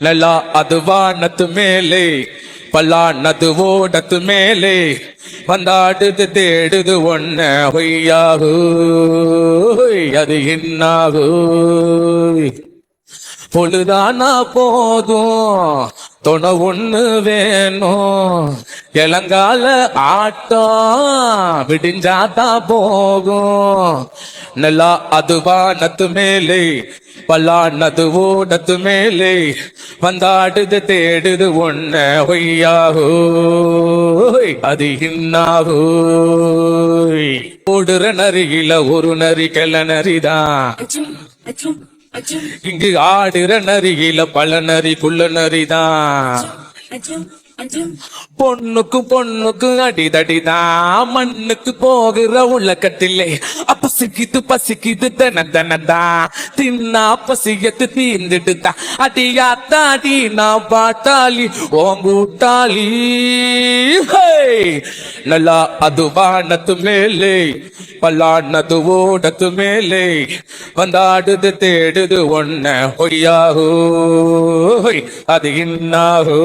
லலா அதுவானத்து மேலே பல்லானது ஓடத்து மேலே வந்தாடுது தேடுது ஒன்ன ஒய்யாகு அது என்னாகு பொழுதானா போதும் துணை ஒண்ணு வேணும் இளங்கால ஆட்டம் விடிஞ்சாதான் போகும். நல்லா அதுவானத்து மேலே பல்லானது ஓடத்து மேலே வந்தாடுது தேடுது ஒன்ன ஒய்யாகோ. அது இன்னாகோ. ஓடுற நரியில ஒரு நரி கெல நரிதான் இங்கு ஆடுற நரியில பல நரி குள்ள நரிதான் பொண்ணுக்கு பொண்ணுக்கு அடிதடிதான் மண்ணுக்கு போகிற உள்ள கட்டிலே பசிக்குது பசிக்குது தன தனதான் தின்னா பசியத்து தீர்ந்துட்டுதா அடியாத்தா அடி நான் பாட்டாளி ஓங்கூட்டாளி ஹே! நல்லா அது வானத்து மேலே பல்லானது ஓடத்து மேலே. வந்தாடுது தேடுது ஒன்ன ஒய்யாஹோ அது இன்னாஹோ